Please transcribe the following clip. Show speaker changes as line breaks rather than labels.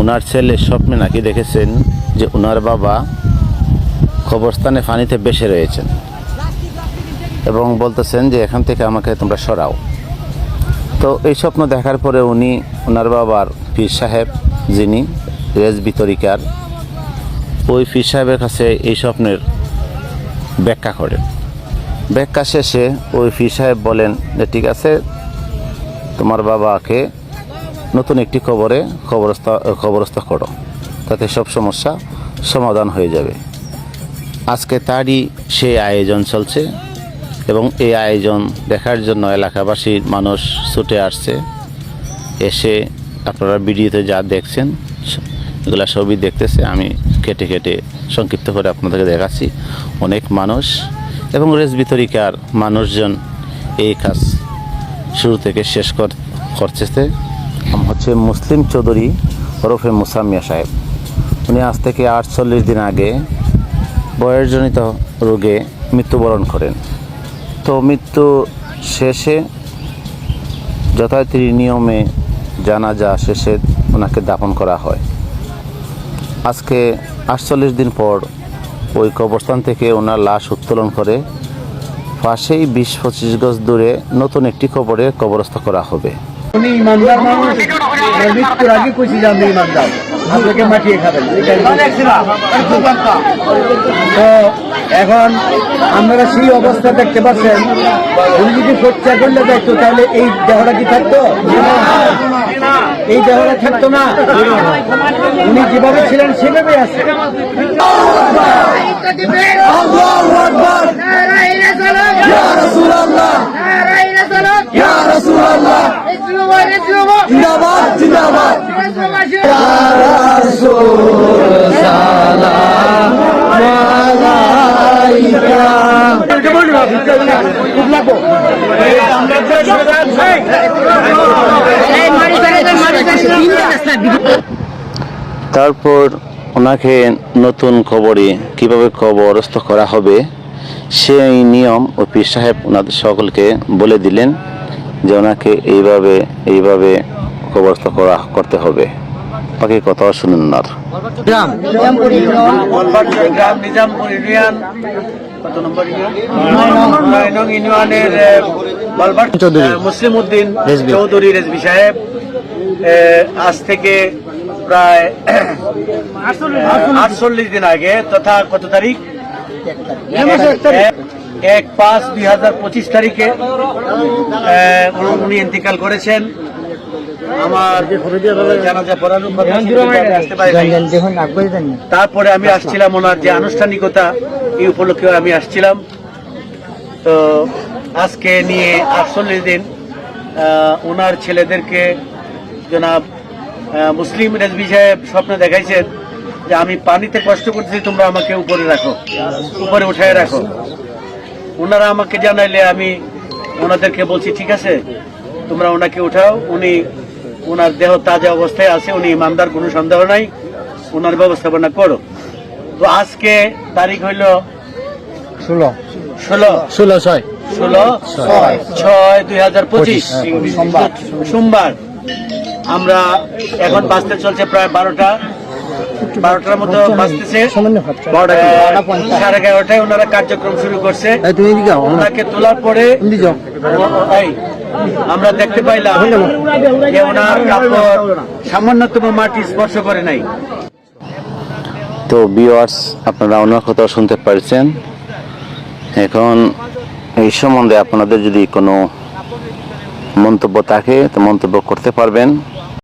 ওনার ছেলে স্বপ্নে নাকি দেখেছেন যে ওনার বাবা কবরস্থানে ফানিতে বেসে রয়েছেন এবং বলতেছেন যে এখান থেকে আমাকে তোমরা সরাও। তো এই স্বপ্ন দেখার পরে উনি ওনার বাবার পীর সাহেব, যিনি রেজ বিতরিকার ওই পীর সাহেবের কাছে এই স্বপ্নের ব্যাখ্যা করেন। ব্যাখ্যা শেষে ওই পীর সাহেব বলেন যে, ঠিক আছে, তোমার বাবাকে নতুন একটি কবরে কবরস্থ কবরস্থ করো। তাতে সব সমস্যা সমাধান হয়ে যাবে। আজকে তারই সেই আয়োজন চলছে এবং এই আয়োজন দেখার জন্য এলাকাবাসীর মানুষ ছুটে আসছে। এসে আপনারা ভিডিওতে যা দেখছেন, এগুলা সবই দেখতেছে। আমি কেটে কেটে সংক্ষিপ্ত করে আপনাদেরকে দেখাচ্ছি। অনেক মানুষ এবং রেস বিতরিকার মানুষজন এই কাজ শুরু থেকে শেষ কর- করতেছে। নাম হচ্ছে মুসলিম চৌধুরী ওরফে মুসামিয়া সাহেব। উনি আজ থেকে আটচল্লিশ দিন আগে বয়সজনিত রোগে মৃত্যুবরণ করেন। তো মৃত্যু শেষে যথারীতি নিয়মে জানাজা শেষে ওনাকে দাফন করা হয়। আজকে আটচল্লিশ দিন পর ওই কবরস্থান থেকে ওনার লাশ উত্তোলন করে পাশেই বিশ পঁচিশ গজ দূরে নতুন একটি কবরে কবরস্থ করা হবে।
উনি ইমানদার মানুষ। মৃত্যুর আগে কইছি যে আপনি ইমানদার। আপনাকে মাটিয়ে খাবেন। তো এখন আপনারা সেই অবস্থা দেখতে পাচ্ছেন। উনি যদি খরচা করলে দেখতো, তাহলে এই দেহটা কি থাকতো? এই দেহটা থাকতো না। উনি যেভাবে ছিলেন সেভাবে আছে।
তারপর ওনাকে নতুন খবরে কীভাবে কবরস্থ করা হবে সেই নিয়ম ও পীর সাহেব ওনাদের সকলকে বলে দিলেন যে ওনাকে এইভাবে এইভাবে কবরস্থ করা করতে হবে। বাকি কথাও শুনুন
ইউনিয়ন কত নম্বর ইউনিয়ন? ইউনিয়নের বলবার মুসলিম উদ্দিন। চৌধুরী। রেজবি সাহেব। আজ থেকে প্রায় আটচল্লিশ দিন আগে তথা কত তারিখ? এক- এক পাঁচ দুই হাজার পঁচিশ তারিখে উনি ইন্তিকাল করেছেন। আমার জানাজা পড়ানোর কথা আসতে পারি তারপরে আমি আসছিলাম ওনার যে আনুষ্ঠানিকতা এই উপলক্ষে আমি আসছিলাম। তো আজকে নিয়ে আটচল্লিশ দিন ওনার ছেলেদেরকে জনাব মুসলিম রেজবি সাহেব স্বপ্নে দেখাইছেন যে আমি পানিতে কষ্ট করতেছি, তোমরা আমাকে উপরে রাখো, উপরে উঠায় রাখো। ওনারা আমাকে জানাইলে আমি ওনাদেরকে বলছি, ঠিক আছে, তোমরা ওনাকে উঠাও, উনি ওনার দেহ তাজা অবস্থায় আছে, উনি ইমানদার, কোনো সন্দেহ নাই, ওনার ব্যবস্থাপনা করো। তো আজকে তারিখ হইল
ষোলো।
ষোলো।
ষোলো ছয়।
ষোলো ছয়। দুই হাজার পঁচিশ। সোমবার। সোমবার। আমরা এখন বাঁচতে চলছে প্রায় বারোটা। বারোটার মতো বাঁচতেছে সাড়ে এগারোটায় ওনারা কার্যক্রম শুরু করছে। ওনাকে তোলার পরে আমরা দেখতে পাইলাম যে ওনার কাপড় সামান্যতম মাটি স্পর্শ করে নাই।
তো বিওয়ার্স আপনারা অন্য কথা শুনতে পারছেন। এখন, এই সম্বন্ধে আপনাদের যদি কোনো মন্তব্য থাকে, তো মন্তব্য করতে পারবেন।